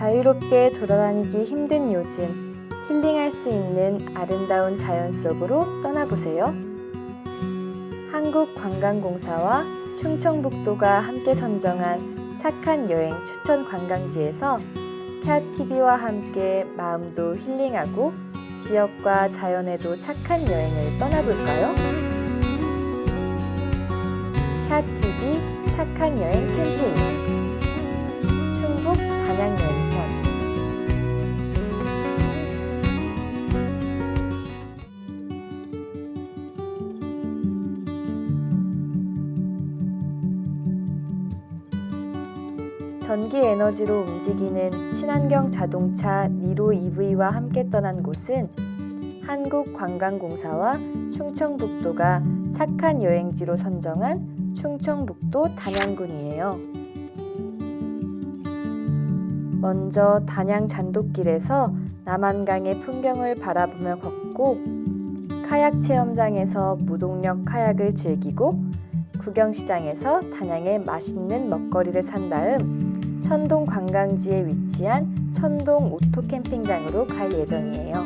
자유롭게 돌아다니기 힘든 요즘 힐링할 수 있는 아름다운 자연 속으로 떠나보세요. 한국관광공사와 충청북도가 함께 선정한 착한 여행 추천 관광지에서 캬TV와 함께 마음도 힐링하고 지역과 자연에도 착한 여행을 떠나볼까요? 캬TV 착한 여행 캠페인 충북 단양 여행 전기 에너지로 움직이는 친환경 자동차 니로 EV와 함께 떠난 곳은 한국관광공사와 충청북도가 착한 여행지로 선정한 충청북도 단양군이에요. 먼저 단양 잔돗길에서 남한강의 풍경을 바라보며 걷고 카약 체험장에서 무동력 카약을 즐기고 구경시장에서 단양의 맛있는 먹거리를 산 다음 천동 관광지에 위치한 천동 오토 캠핑장으로 갈 예정이에요.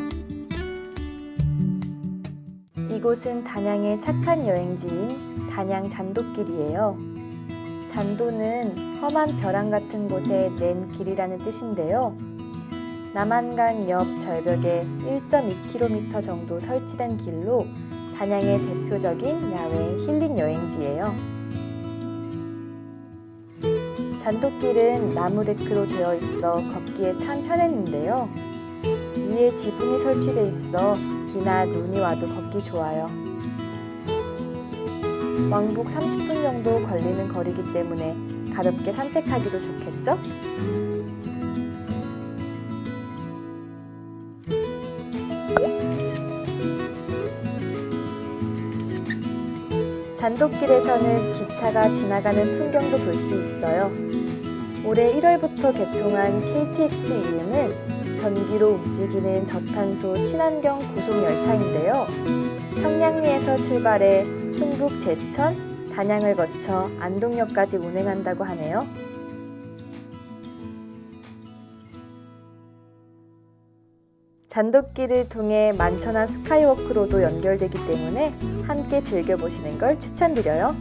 이곳은 단양의 착한 여행지인 단양 잔돗길이에요. 잔도는 험한 벼랑 같은 곳에 낸 길이라는 뜻인데요. 남한강 옆 절벽에 1.2km 정도 설치된 길로 단양의 대표적인 야외 힐링 여행지예요. 잔돗길은 나무 데크로 되어 있어 걷기에 참 편했는데요. 위에 지붕이 설치돼 있어 비나 눈이 와도 걷기 좋아요. 왕복 30분 정도 걸리는 거리이기 때문에 가볍게 산책하기도 좋겠죠? 잔돗길에서는 기차가 지나가는 풍경도 볼 수 있어요. 올해 1월부터 개통한 KTX 이음은 전기로 움직이는 저탄소 친환경 고속열차인데요. 청량리에서 출발해 충북 제천, 단양을 거쳐 안동역까지 운행한다고 하네요. 잔돗길을 통해 만천하 스카이워크로도 연결되기 때문에 함께 즐겨보시는 걸 추천드려요.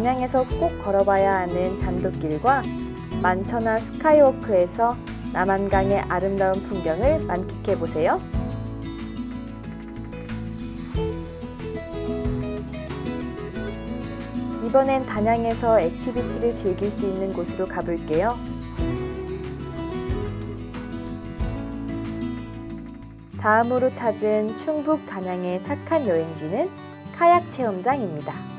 단양에서 꼭 걸어봐야 하는 잔돗길과 만천하 스카이워크에서 남한강의 아름다운 풍경을 만끽해 보세요. 이번엔 단양에서 액티비티를 즐길 수 있는 곳으로 가볼게요. 다음으로 찾은 충북 단양의 착한 여행지는 카약 체험장입니다.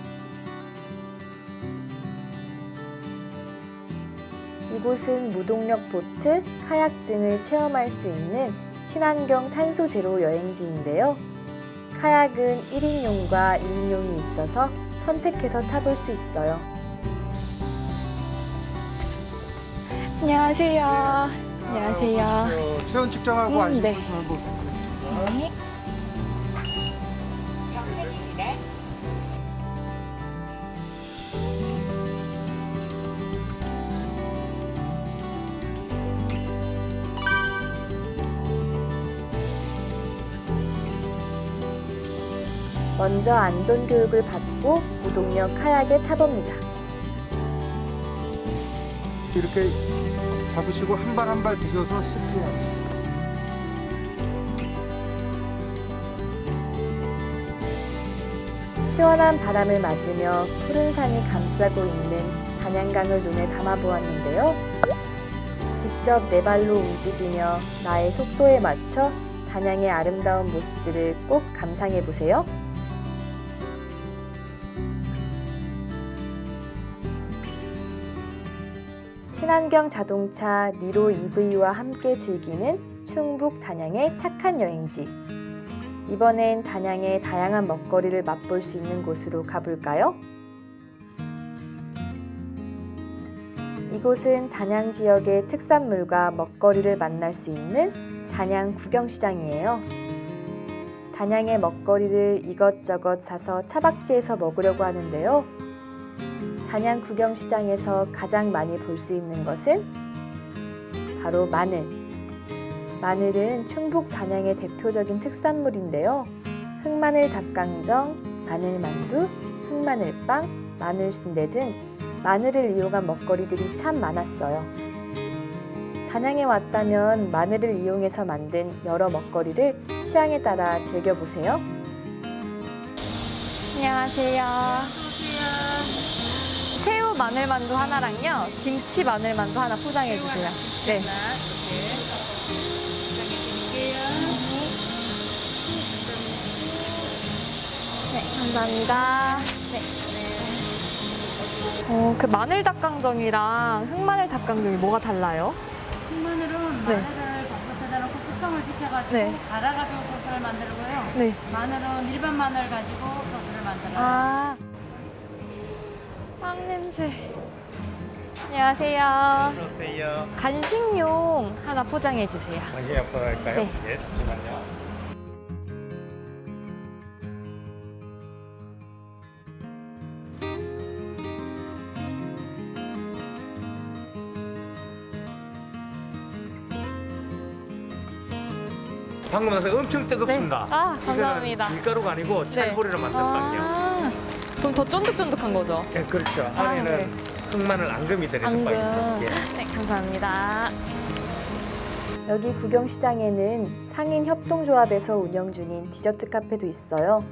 이곳은 무동력 보트, 카약 등을 체험할 수 있는 친환경 탄소 제로 여행지인데요. 카약은 1인용과 2인용이 있어서 선택해서 타볼 수 있어요. 안녕하세요. 안녕하세요. 어, 체온 측정하고 음, 안심 네. 검사 한번 부탁드리겠습니다. 네. 먼저 안전 교육을 받고 무동력 카약에 타봅니다. 이렇게 잡으시고 한 발 한 발 드셔서 습해야 합니다. 시원한 바람을 맞으며 푸른 산이 감싸고 있는 단양강을 눈에 담아 보았는데요. 직접 네 발로 움직이며 나의 속도에 맞춰 단양의 아름다운 모습들을 꼭 감상해 보세요. 친환경 자동차 니로 EV와 함께 즐기는 충북 단양의 착한 여행지. 이번엔 단양의 다양한 먹거리를 맛볼 수 있는 곳으로 가볼까요? 이곳은 단양 지역의 특산물과 먹거리를 만날 수 있는 단양 구경시장이에요. 단양의 먹거리를 이것저것 사서 차박지에서 먹으려고 하는데요. 단양 구경시장에서 가장 많이 볼 수 있는 것은 바로 마늘. 마늘은 충북 단양의 대표적인 특산물인데요. 흑마늘 닭강정, 마늘만두, 흑마늘빵, 마늘순대 등 마늘을 이용한 먹거리들이 참 많았어요. 단양에 왔다면 마늘을 이용해서 만든 여러 먹거리를 취향에 따라 즐겨보세요. 안녕하세요. 새우 마늘만두 하나랑요. 김치 마늘만두 하나 포장해 주세요. 네. 네, 감사합니다. 네. 어, 그 마늘 닭강정이랑 흑마늘 닭강정이 뭐가 달라요? 흑마늘은 네. 마늘을 버섯에다 넣고 숙성을 시켜가지고 네. 갈아가지고 소스를 만들고요. 네. 마늘은 일반 마늘 가지고 소스를 만들어요. 아. 빵 냄새. 안녕하세요. 어서오세요. 간식용 하나 포장해 주세요. 당신이 앞으로 할까요? 네. 예, 잠시만요. 방금 나서 엄청 뜨겁습니다. 네. 아, 감사합니다. 밀가루가 아니고 찰보리로 만든 빵이요. 아, 그럼 더 쫀득쫀득한 거죠? 예, 그렇죠. 아, 안에는 네. 흑마늘 앙금이 들어있는 앙금. 빵이죠. 예. 네, 감사합니다. 여기 구경시장에는 상인 협동조합에서 운영 중인 디저트 카페도 있어요.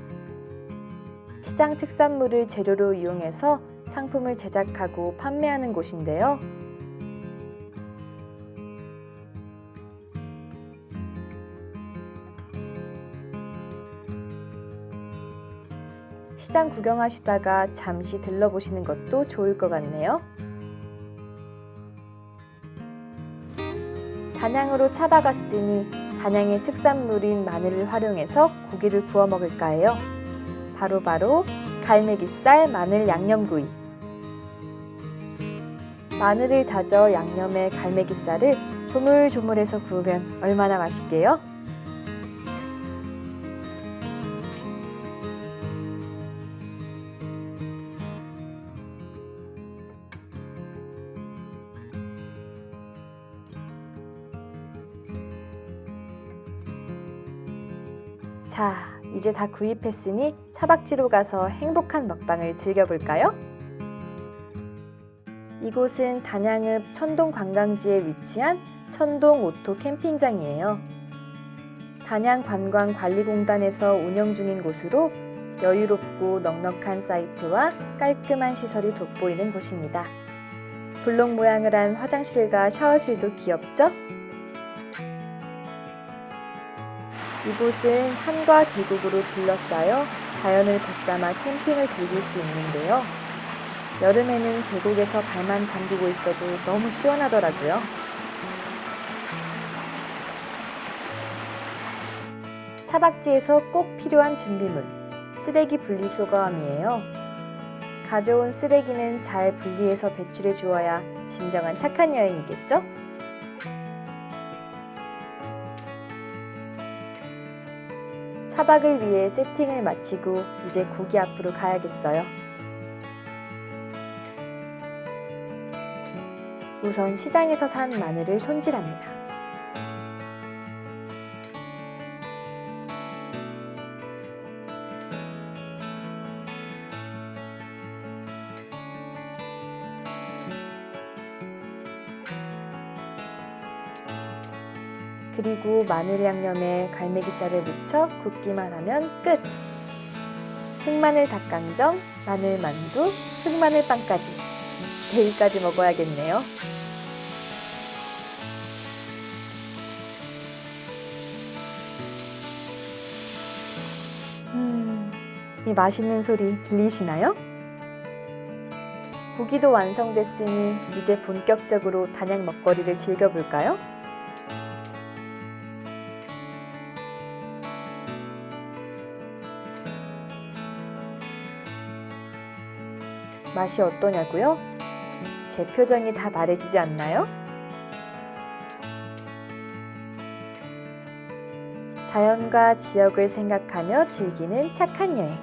시장 특산물을 재료로 이용해서 상품을 제작하고 판매하는 곳인데요. 시장 구경하시다가 잠시 들러보시는 것도 좋을 것 같네요. 단양으로 차박았으니 단양의 특산물인 마늘을 활용해서 고기를 구워 먹을까 해요. 바로 바로 갈매기살 마늘 양념구이. 마늘을 다져 양념에 갈매기살을 조물조물해서 구우면 얼마나 맛있게요? 이제 다 구입했으니 차박지로 가서 행복한 먹방을 즐겨볼까요? 이곳은 단양읍 천동 관광지에 위치한 천동 오토 캠핑장이에요. 단양 관광관리공단에서 운영 중인 곳으로 여유롭고 넉넉한 사이트와 깔끔한 시설이 돋보이는 곳입니다. 블록 모양을 한 화장실과 샤워실도 귀엽죠? 이곳은 산과 계곡으로 둘러싸여 자연을 벗삼아 캠핑을 즐길 수 있는데요. 여름에는 계곡에서 발만 담그고 있어도 너무 시원하더라고요. 차박지에서 꼭 필요한 준비물, 쓰레기 분리수거함이에요. 가져온 쓰레기는 잘 분리해서 배출해 주어야 진정한 착한 여행이겠죠? 차박을 위해 세팅을 마치고 이제 고기 앞으로 가야겠어요. 우선 시장에서 산 마늘을 손질합니다. 그리고 마늘 양념에 갈매기살을 묻혀 굽기만 하면 끝! 흑마늘 닭강정, 마늘 만두, 흑마늘 빵까지 내일까지 먹어야겠네요. 음, 이 맛있는 소리 들리시나요? 고기도 완성됐으니 이제 본격적으로 단양 먹거리를 즐겨볼까요? 맛이 어떠냐고요? 제 표정이 다 말해지지 않나요? 자연과 지역을 생각하며 즐기는 착한 여행.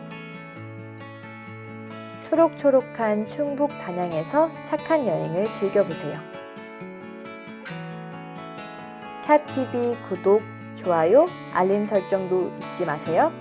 초록초록한 충북 단양에서 착한 여행을 즐겨보세요. 캣TV 구독, 좋아요, 알림 설정도 잊지 마세요.